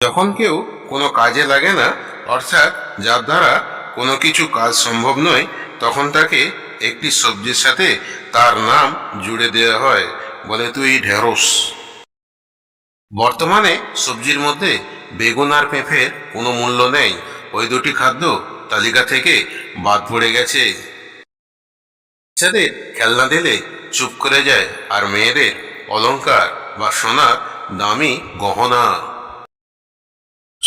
যখন কেউ কোনো কাজে লাগে না, অর্থাৎ যার দ্বারা কোনো কিছু কাজ সম্ভব নয়, তখন তাকে একটি সবজির সাথে তার নাম জুড়ে দেওয়া হয়, বলে তুই ঢেঁড়স। বর্তমানে সবজির মধ্যে বেগুন আর পেঁপের কোনো মূল্য নেই। ওই দুটি খাদ্য তালিকা থেকে বাদ পড়ে গেছে। বাচ্চাদের খেলনা দিলে চুপ করে যায়, আর মেয়েদের অলংকার বা সোনার দামি গহনা।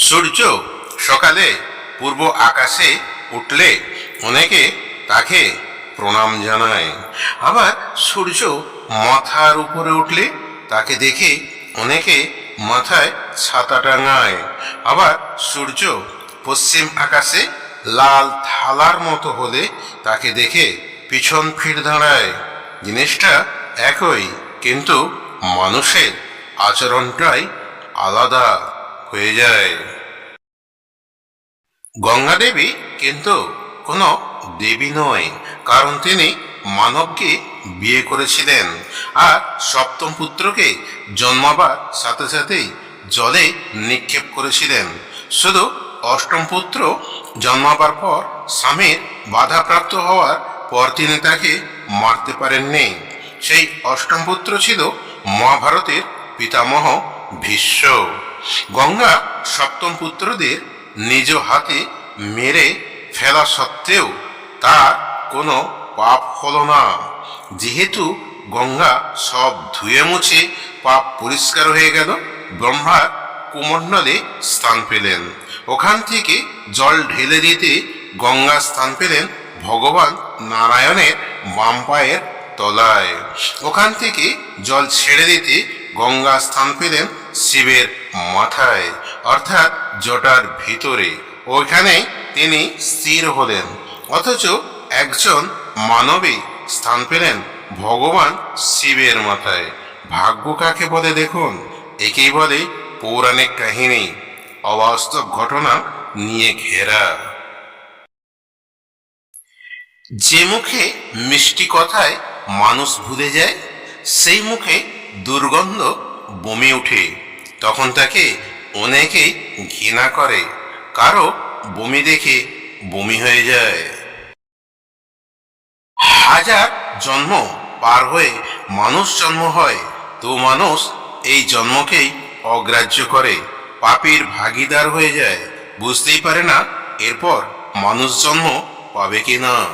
সূর্য সকালে পূর্ব আকাশে উঠলে অনেকে তাকে প্রণাম জানায়। আবার সূর্য মাথার উপরে উঠলে তাকে দেখে অনেকে মাথায় ছাতা টাঙায়। আবার সূর্য পশ্চিম আকাশে লাল থালার মতো হলে তাকে দেখে পিছন ফির দাঁড়ায়। জিনিসটা একই, কিন্তু মানুষের আচরণটাই আলাদা। হয়ে যায়। গঙ্গা দেবী কিন্তু কোনো দেবী নয়, কারণ তিনি মানবকে বিয়ে করেছিলেন আর সপ্তম পুত্রকে জন্মাবার সাথে সাথেই জলে নিক্ষেপ করেছিলেন। শুধু অষ্টম পুত্র জন্মাবার পর স্বামীর বাধাপ্রাপ্ত হওয়ার পর তিনি তাকে মারতে পারেননি। সেই অষ্টম পুত্র ছিল মহাভারতের পিতামহ ভীষ্ম। গঙ্গা সপ্তম পুত্রদের নিজ হাতে মেরে ফেলা সত্ত্বেও তার কোনো পাপ হল না। যেহেতু গঙ্গা সব ধুয়ে মুছে পাপ পরিষ্কার হয়ে গেল ব্রহ্মার কুমণ্ডলে স্থান পেলেন। ওখান থেকে জল ঢেলে দিতে গঙ্গা স্থান পেলেন ভগবান নারায়ণের বাম পায়ের তলায়। ওখান থেকে জল ছেড়ে দিতে গঙ্গা স্থান পেলেন শিবের মাথায়, অর্থাৎ জটার ভিতরে। ওইখানেই তিনি স্থির হলেন। অথচ একজন মানবী স্থান পেলেন ভগবান শিবের মাথায়। ভাগ্য কাকে বলে দেখুন? একেই বলে পৌরাণিক কাহিনী, অবাস্তব ঘটনা নিয়ে ঘেরা। যে মুখে মিষ্টি কথায় মানুষ ভুলে যায়, সেই মুখে দুর্গন্ধ বমি ওঠে তখন তাকে অনেকেই ঘৃণা করে। কারও বমি দেখে বমি হয়ে যায়। হাজার জন্ম পার হয়ে মানুষ জন্ম হয়। তো মানুষ এই জন্মকেই অগ্রাহ্য করে। পাপীর ভাগিদার হয়ে যায়। বুঝতেই পারে না এরপর মানুষ জন্ম পাবে কি না